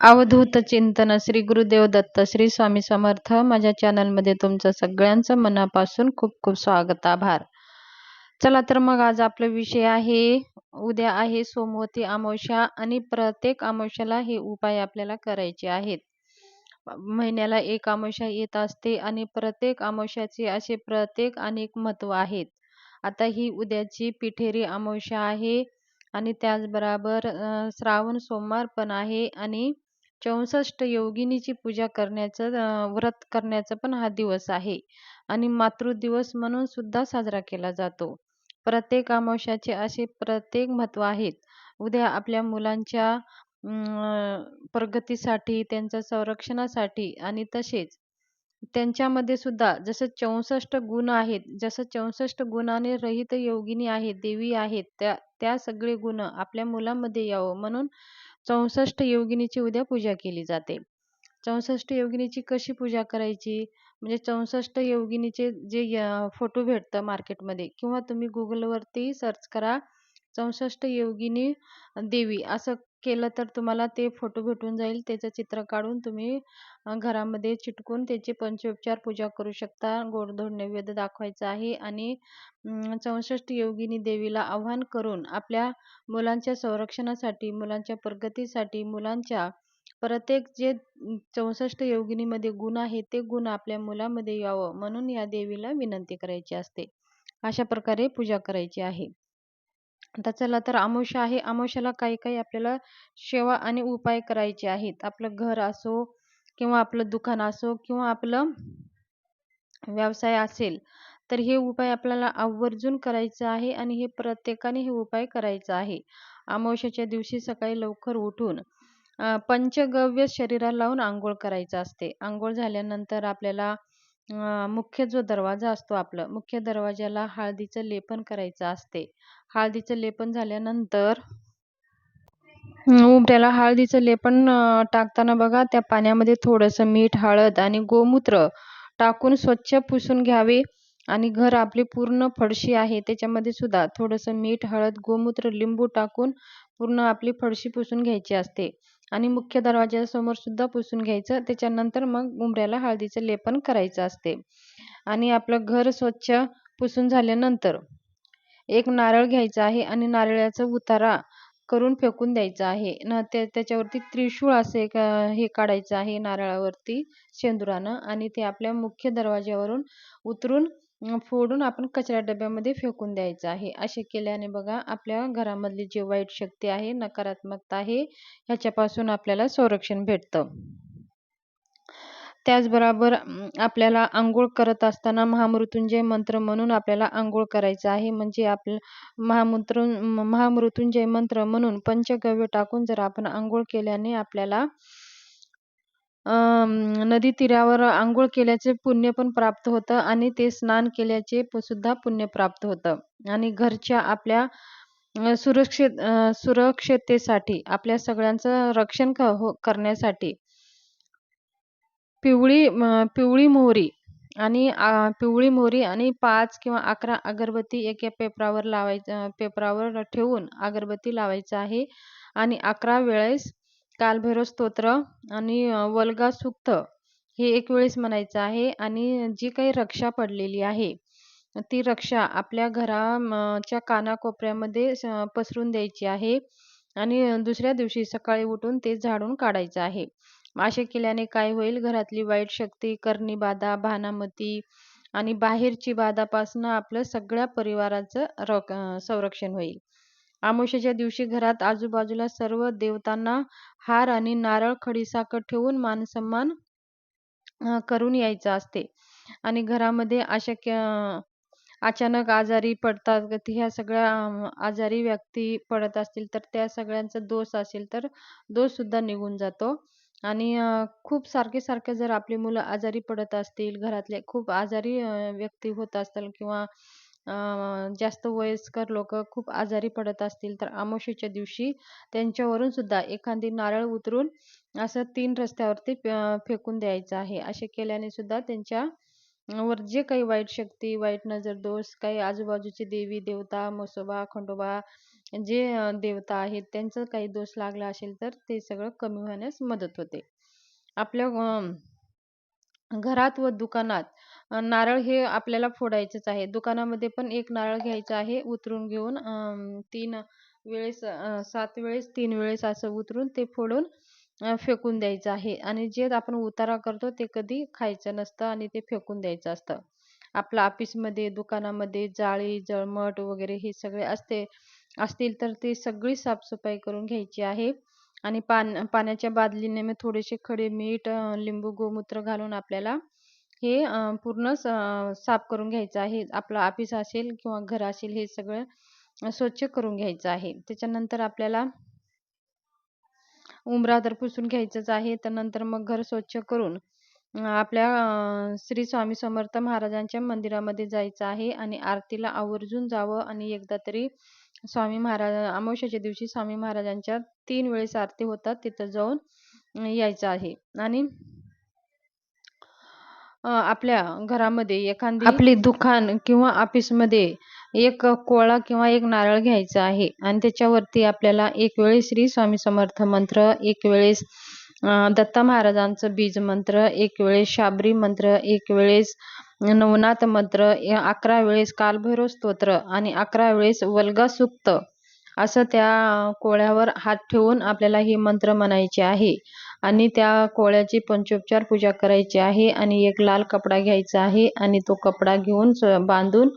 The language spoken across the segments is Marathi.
अवधूत चिंतन श्री गुरुदेव दत्त श्री स्वामी समर्थ. माझ्या चॅनलमध्ये तुमचं सगळ्यांचं मनापासून खूप खूप स्वागत आभार. चला तर मग आज आपला विषय आहे उद्या आहे सोमवती अमावस्या आणि प्रत्येक अमावस्याला हे उपाय आपल्याला करायचे आहेत. महिन्याला एक अमावस्या येत असते आणि प्रत्येक अमावस्याचे असे प्रत्येक अनेक महत्त्व आहेत. आता ही उद्याची पिठेरी अमावस्या आहे आणि त्याचबरोबर श्रावण सोमवार पण आहे आणि चौसष्ट योगिनीची पूजा करण्याचं व्रत करण्याचा पण हा दिवस आहे. आणि मातृदिवस म्हणून सुद्धा साजरा केला जातो. प्रत्येक अमावस्याचे असे प्रत्येक महत्त्व आहेत. उद्या आपल्या मुलांच्या प्रगतीसाठी त्यांच्या संरक्षणासाठी आणि तसेच त्यांच्यामध्ये सुद्धा जसं चौसष्ट गुण आहेत जसं चौसष्ट गुणाने रहित योगिनी आहेत देवी आहेत त्या त्या सगळे गुण आपल्या मुलांमध्ये यावं म्हणून चौसष्ट योगिनीची उद्या पूजा केली जाते. चौसष्ट योगिनीची कशी पूजा करायची? म्हणजे चौसष्ट योगिनीचे जे फोटो भेटतं मार्केटमध्ये किंवा तुम्ही गुगलवरती सर्च करा चौसष्ट योगिनी देवी असं केलं तर तुम्हाला ते फोटो भेटून जाईल. त्याचं चित्र काढून तुम्ही घरामध्ये चिटकून त्याची पंचोपचार पूजा करू शकता. गोडधोड नैवेद्य दाखवायचा आहे आणि चौसष्ट योगिनी देवीला आव्हान करून आपल्या मुलांच्या संरक्षणासाठी मुलांच्या प्रगतीसाठी मुलांच्या प्रत्येक जे चौसष्ट योगिनीमध्ये गुण आहे ते गुण आपल्या मुलामध्ये यावं म्हणून या देवीला विनंती करायची असते. अशा प्रकारे पूजा करायची आहे. आता चला तर अमावस्या आहे. अमावस्याला काही काही आपल्याला सेवा आणि उपाय करायचे आहेत. आपलं घर असो किंवा आपलं दुकान असो किंवा आपलं व्यवसाय असेल तर हे उपाय आपल्याला आवर्जून करायचं आहे आणि हे प्रत्येकाने हे उपाय करायचा आहे. अमावस्याच्या दिवशी सकाळी लवकर उठून पंचगव्य शरीराला लावून आंघोळ करायचं असते. आंघोळ झाल्यानंतर आपल्याला मुख्य जो दरवाजा असतो आपलं मुख्य दरवाजाला हळदीचं लेपन करायचं असते. हळदीचं लेपन झाल्यानंतर उमट्याला हळदीचं लेपन टाकताना बघा त्या पाण्यामध्ये थोडंसं मीठ हळद आणि गोमूत्र टाकून स्वच्छ पुसून घ्यावे आणि घर आपली पूर्ण फडशी आहे. त्याच्यामध्ये सुद्धा थोडंसं मीठ हळद गोमूत्र लिंबू टाकून पूर्ण आपली फडशी पुसून घ्यायची असते. आणि मुख्य दरवाजासमोर सुद्धा पुसून घ्यायचं. त्याच्यानंतर मग उंबऱ्याला हळदीचं लेपन करायचं असते. आणि आपलं घर स्वच्छ पुसून झाल्यानंतर एक नारळ घ्यायचा आहे आणि नारळाचा उतारा करून फेकून द्यायचा आहे. न ते त्याच्यावरती त्रिशूळ असे एक हे काढायचं आहे नारळावरती शेंदुरानं. आणि ते आपल्या मुख्य दरवाज्यावरून उतरून फोडून आपण कचरा डब्यामध्ये फेकून द्यायचं आहे. असे केल्याने बघा आपल्या घरामधली जी वाईट शक्ती आहे नकारात्मकता आहे ह्याच्यापासून आपल्याला संरक्षण भेटतं. त्याचबरोबर आपल्याला आंघोळ करत असताना महामृत्युंजय मंत्र म्हणून आपल्याला आंघोळ करायचं आहे. म्हणजे आपलं महामृत्यू महामृत्युंजय मंत्र म्हणून पंचगव्य टाकून जर आपण आंघोळ केल्याने आपल्याला नदी तीरावर आंघोळ केल्याचे पुण्य पण प्राप्त होतं आणि ते स्नान केल्याचे सुद्धा पुण्य प्राप्त होतं. आणि घरच्या आपल्या सुरक्षित सुरक्षिततेसाठी आपल्या सगळ्यांचं रक्षण हो करण्यासाठी पिवळी पिवळी मोहरी आणि पिवळी मोहरी आणि पाच किंवा अकरा अगरबत्ती एका पेपरावर लावायचं पेपरावर ठेवून अगरबत्ती लावायचं आहे. आणि अकरा वेळेस कालभैरव स्तोत्र आणि वल्गा सुक्त हे एक वेळेस म्हणायचं आहे आणि जी काही रक्षा पडलेली आहे ती रक्षा आपल्या घराच्या कानाकोपऱ्यामध्ये पसरून द्यायची आहे आणि दुसऱ्या दिवशी सकाळी उठून ते झाडून काढायचं आहे. असे केल्याने काय होईल? घरातली वाईट शक्ती करणी बाधा भानामती आणि बाहेरची बाधापासून आपलं सगळ्या परिवाराचं संरक्षण होईल. अमावस्येच्या दिवशी घरात आजूबाजूला सर्व देवतांना हार आणि नारळ खडीसाखर ठेवून मानसन्मान करून यायचं असते. आणि घरामध्ये अशा अचानक आजारी पडतात ह्या सगळ्या आजारी व्यक्ती पडत असतील तर त्या सगळ्यांचा दोष असेल तर दोष सुद्धा निघून जातो. आणि खूप सारखे सारखे जर आपली मुलं आजारी पडत असतील घरातले खूप आजारी व्यक्ती होत असतील किंवा जास्त वयस्कर लोक खूप आजारी पडत असतील तर अमावस्येच्या दिवशी त्यांच्यावरून सुद्धा एखादी नारळ उतरून असं तीन रस्त्यावरती फेकून द्यायचं आहे असे केल्याने सुद्धा त्यांच्या वर जे काही वाईट शक्ती वाईट नजर दोष काही आजूबाजूचे देवी देवता मसोबा खंडोबा जे देवता आहेत त्यांचा काही दोष लागला असेल तर ते सगळं कमी होण्यास मदत होते. आपल्या घरात व दुकानात अ, नारळ हे आपल्याला फोडायचेच आहे. दुकानामध्ये पण एक नारळ घ्यायचा आहे. उतरून घेऊन अ, 3 वेळेस अ, 7 वेळेस 3 वेळेस असं उतरून ते फोडून अ, फेकून द्यायचं आहे आणि जे आपण उतारा करतो ते कधी खायचं नसतं आणि ते फेकून द्यायचं असतं. आपलं ऑफिसमध्ये, दुकानामध्ये जाळी, जळमट वगैरे हे सगळे असते असतील तर ते सगळी साफसफाई करून घ्यायची आहे आणि पान पाण्याच्या बादलीने मग थोडेसे खडे मीठ, अ, लिंबू, गोमूत्र घालून आपल्याला हे अ, पूर्ण स साफ करून घ्यायचं आहे. आपलं ऑफिस असेल किंवा घर असेल हे सगळं अ, स्वच्छ करून घ्यायचं आहे. त्याच्यानंतर आपल्याला उंबरा तर पुसून घ्यायचंच आहे. त्यानंतर मग घर स्वच्छ करून अ, आपल्या अ, श्री स्वामी समर्थ महाराजांच्या मंदिरामध्ये जायचं आहे आणि आरतीला आवर्जून जावं आणि एकदा तरी स्वामी महाराज अमावश्याच्या दिवशी स्वामी महाराजांच्या 3 वेळेस आरती होतात तिथं जाऊन अ, यायचं आहे आणि अ, आपल्या घरामध्ये एखादी आपली दुकान किंवा ऑफिसमध्ये एक कोळा किंवा एक नारळ घ्यायचा आहे आणि त्याच्यावरती आपल्याला एक वेळेस श्री स्वामी समर्थ मंत्र, एक वेळेस अ, दत्त महाराजांचं बीज मंत्र, एक वेळेस शाबरी मंत्र, एक वेळेस नवनाथ मंत्र, 11 वेळेस कालभैरव स्तोत्र आणि 11 वेळेस वल्गा सूक्त असं त्या कोळ्यावर हात ठेवून आपल्याला हे मंत्र म्हणायचे आहे. आणि त्या कोळ्याची पंचोपचार पूजा करायची आहे आणि एक लाल कपडा घ्यायचा आहे आणि तो कपडा घेऊन स बांधून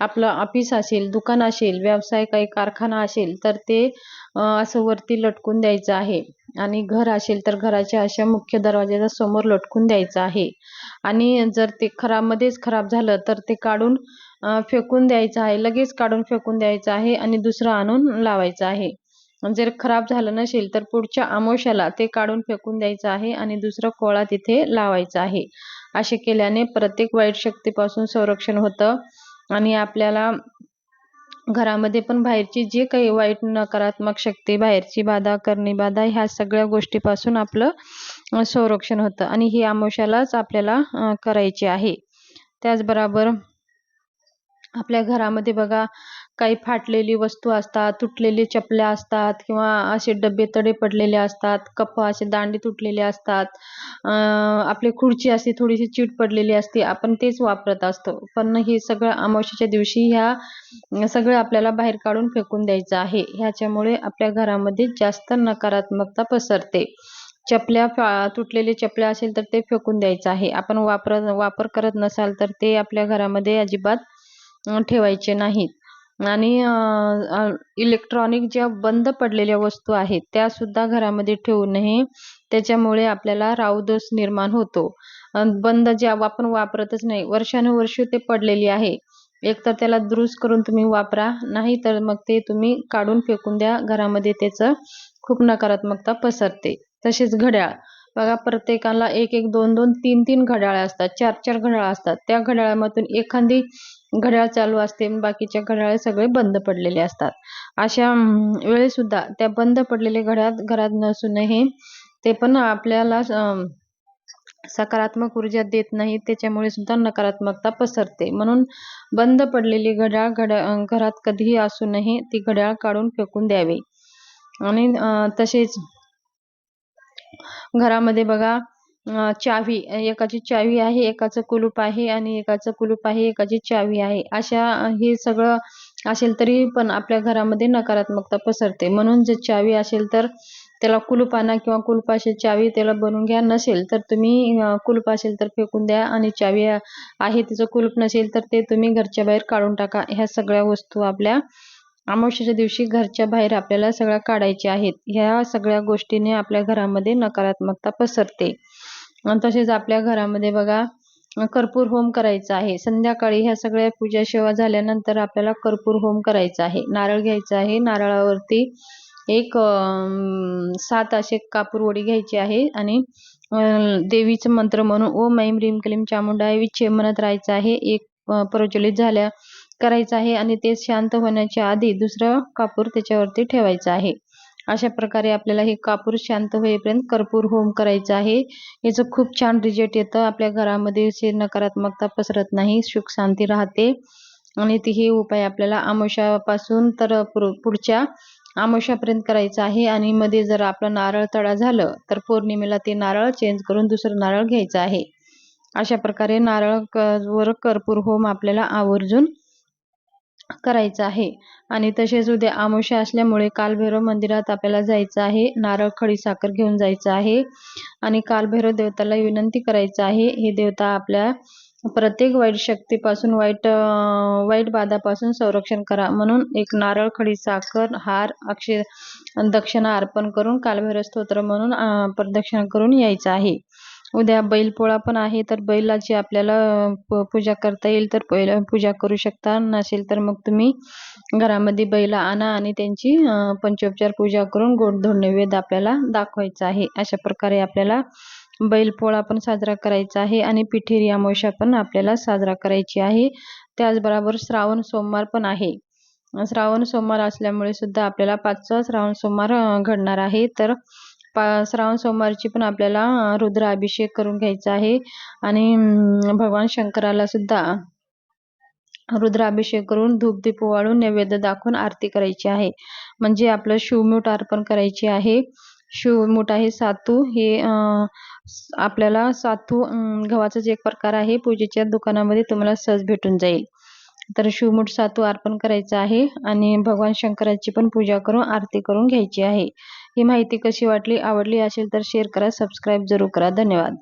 आपलं ऑफिस असेल, दुकान असेल, व्यवसाय काही कारखाना असेल तर ते असं वरती लटकून द्यायचं आहे आणि घर असेल तर घराच्या अशा मुख्य दरवाजाच्या समोर लटकून द्यायचं आहे आणि जर ते खराबमध्येच खराब झालं तर ते काढून फेकून द्यायचं आहे. लगेच काढून फेकून द्यायचं आहे आणि दुसरं आणून लावायचं आहे. जर खराब झालं नसेल तर पुढच्या अमावास्येला ते काढून फेकून द्यायचं आहे आणि दुसरा कोळा तिथे लावायचा आहे. असे केल्याने प्रत्येक वाईट शक्तीपासून संरक्षण होतं आणि आपल्याला घरामध्ये पण बाहेरची जे काही वाईट नकारात्मक शक्ती, बाहेरची बाधा, करणी बाधा ह्या सगळ्या गोष्टीपासून आपलं संरक्षण होतं आणि ही आमोशालाच आपल्याला करायची आहे. त्याचबरोबर आपल्या घरामध्ये बघा काही फाटलेली वस्तू असतात, तुटलेली चपल्या असतात किंवा असे डब्बे तडे पडलेले असतात, कप असे दांडे तुटलेले असतात. आपली खुर्ची अशी थोडीशी चीट पडलेली असते. आपण तेच वापरत असतो. पण हे सगळं अमावस्येच्या दिवशी ह्या सगळं आपल्याला बाहेर काढून फेकून द्यायचं आहे. ह्याच्यामुळे आपल्या घरामध्ये जास्त नकारात्मकता पसरते. चपल्या फा तुटलेले चपल्या असेल तर ते फेकून द्यायचं आहे. आपण वापर वापर करत नसाल तर ते आपल्या घरामध्ये अजिबात ठेवायचे नाहीत आणि इलेक्ट्रॉनिक ज्या बंद पडलेल्या वस्तू आहेत त्यासुद्धा घरामध्ये ठेवू नये. त्याच्यामुळे आपल्याला राहूदोष निर्माण होतो. बंद ज्या आपण वापरतच नाही, वर्षानुवर्ष ते पडलेली आहे. एकतर त्याला दुरुस्त करून तुम्ही वापरा, नाही तर मग ते तुम्ही काढून फेकून द्या. घरामध्ये त्याचं खूप नकारात्मकता पसरते. तसेच घड्याळ. बघा प्रत्येकाला 1-1, 2-2, 3-3 घड्याळे असतात, 4-4 घड्याळ असतात. त्या घड्याळामधून एखादी घड्याळ चालू असते बाकीच्या घड्याळे सगळे बंद पडलेले असतात. अशा अं, वेळेसुद्धा त्या बंद पडलेले घड्याळ घरात नसूनही ते पण आपल्याला सकारात्मक ऊर्जा देत नाही त्याच्यामुळे सुद्धा नकारात्मकता पसरते. म्हणून बंद पडलेली घड्याळ घड्या घरात कधीही असूनही ती घड्याळ काढून फेकून द्यावी आणि तसेच घरामध्ये बघा चावी एकाची चावी आहे, एकाचं कुलूप आहे आणि एकाचं कुलूप आहे, एकाची चावी आहे. अशा हे सगळं असेल तरी पण आपल्या घरामध्ये नकारात्मकता पसरते. म्हणून जर चावी असेल तर त्याला कुलूप आणा किंवा कुलूपाशी चावी त्याला बनवून घ्या. नसेल तर तुम्ही कुलूप असेल तर फेकून द्या आणि चावी आहे तिचं कुलूप नसेल तर ते तुम्ही घरच्या बाहेर काढून टाका. ह्या सगळ्या वस्तू आपल्या अमावस्येच्या दिवशी घरच्या बाहेर आपल्याला सगळ्या काढायच्या आहेत. ह्या सगळ्या गोष्टीने आपल्या घरामध्ये नकारात्मकता पसरते. तसेच आपल्या घरामध्ये बघा कर्पूर होम करायचा आहे. संध्याकाळी ह्या सगळ्या पूजा सेवा झाल्यानंतर आपल्याला कर्पूर होम करायचा आहे. नारळ घ्यायचा आहे. नारळावरती एक सात असे कापूर ओढी घ्यायची आहे आणि देवीचं मंत्र म्हणून ओम ऐम रीम क्लीम चामुंडा विच्छे म्हणत राहायचं आहे. एक प्रज्वलित झाल्या करायचं आहे आणि ते शांत होण्याच्या आधी दुसरं कापूर त्याच्यावरती ठेवायचं आहे. अशा प्रकारे आपल्याला हे कापूर शांत होईपर्यंत कर्पूर होम करायचं आहे. याचं खूप छान रिझल्ट येतं. आपल्या घरामध्ये अशी नकारात्मकता पसरत नाही, सुख शांती राहते आणि ती हे उपाय आपल्याला आमोशापासून तर पुढच्या आमोशापर्यंत करायचं आहे आणि मध्ये जर आपलं नारळ तळा झालं तर पौर्णिमेला ते नारळ चेंज करून दुसरं नारळ घ्यायचं आहे अशा प्रकारे नारळ वर कर्पूर होम आपल्याला आवर्जून करायचं आहे. आणि तसेच उद्या आमोशा असल्यामुळे कालभैरव मंदिरात आपल्याला जायचं आहे. नारळ खडी साखर घेऊन जायचं आहे. आणि कालभैरव देवताला विनंती करायचं आहे. हे देवता आपल्या प्रत्येक वाईट शक्तीपासून वाईट वाईट बाधापासून संरक्षण करा. म्हणून एक नारळ खडी साखर हार अक्षय दक्षिणा अर्पण करून कालभैरव स्तोत्र म्हणून प्रदक्षिणा करून यायचं आहे. उद्या बैलपोळा पण आहे तर बैलाची आपल्याला पूजा करता येईल तर पहिलं पूजा करू शकता. नसेल तर मग तुम्ही घरामध्ये बैल आणा आणि त्यांची पंचोपचार पूजा करून गोडधोड नैवेद्य आपल्याला दाखवायचा आहे. अशा प्रकारे आपल्याला बैलपोळा पण साजरा करायचा आहे आणि पिठेरी अमावस्या पण आपल्याला साजरा करायची आहे. त्याचबरोबर श्रावण सोमवार पण आहे. श्रावण सोमवार असल्यामुळे सुद्धा आपल्याला पाचवा श्रावण सोमवार घडणार आहे. तर पा श्रावण सोमवारची पण आपल्याला रुद्राभिषेक करून घ्यायचा आहे. आणि भगवान शंकराला सुद्धा रुद्राभिषेक करून धूपदीप वाळून नैवेद्य दाखवून आरती करायची आहे. म्हणजे आपलं शिवमूठ अर्पण करायची आहे. शिवमूठ आहे सातू. हे आपल्याला सातू गव्हाचाच एक प्रकार आहे पूजेच्या दुकानामध्ये तुम्हाला सहज भेटून जाईल. तर शिवमूठ सातू अर्पण करायचं आहे. आणि भगवान शंकराची पण पूजा करून आरती करून घ्यायची आहे. ही माहिती कशी वाटली आवडली असेल तर शेअर करा सबस्क्राईब जरूर करा. धन्यवाद.